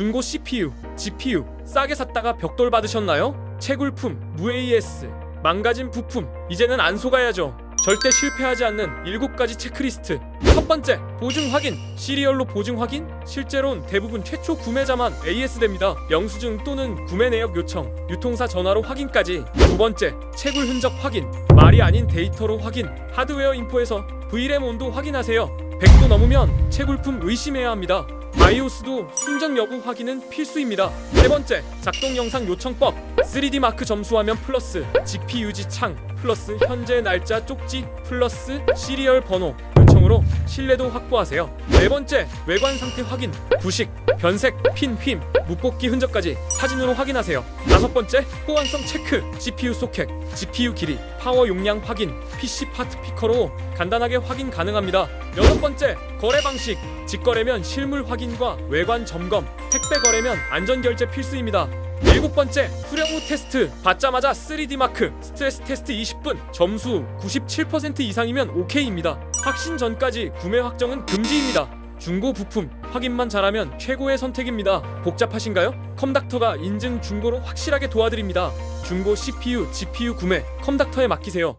중고 CPU, GPU 싸게 샀다가 벽돌 받으셨나요? 채굴품, 무-AS, 망가진 부품 이제는 안 속아야죠. 절대 실패하지 않는 7가지 체크리스트. 첫 번째, 보증 확인. 시리얼로 보증 확인? 실제론 대부분 최초 구매자만 AS됩니다. 영수증 또는 구매 내역 요청, 유통사 전화로 확인까지. 두 번째, 채굴 흔적 확인. 말이 아닌 데이터로 확인. 하드웨어 인포에서 VRAM 온도 확인하세요. 100도 넘으면 채굴품 의심해야 합니다. 바이오스도 순정 여부 확인은 필수입니다. 세 번째, 작동 영상 요청법. 3D 마크 점수 화면 플러스 GPU지 창 플러스 현재 날짜 쪽지 플러스 시리얼 번호 요청으로 신뢰도 확보하세요. 네 번째, 외관 상태 확인. 부식, 변색, 핀, 휨, 묵볶기 흔적까지 사진으로 확인하세요. 다섯 번째, 호환성 체크. CPU 소켓, GPU 길이, 파워 용량 확인, PC 파트 피커로 간단하게 확인 가능합니다. 여섯 번째, 거래 방식. 직거래면 실물 확인과 외관 점검, 택배 거래면 안전 결제 필수입니다. 일곱 번째, 수령 후 테스트. 받자마자 3D 마크, 스트레스 테스트 20분, 점수 97% 이상이면 오케이입니다. 확신 전까지 구매 확정은 금지입니다. 중고 부품 확인만 잘하면 최고의 선택입니다. 복잡하신가요? 컴닥터가 인증 중고로 확실하게 도와드립니다. 중고 CPU, GPU 구매 컴닥터에 맡기세요.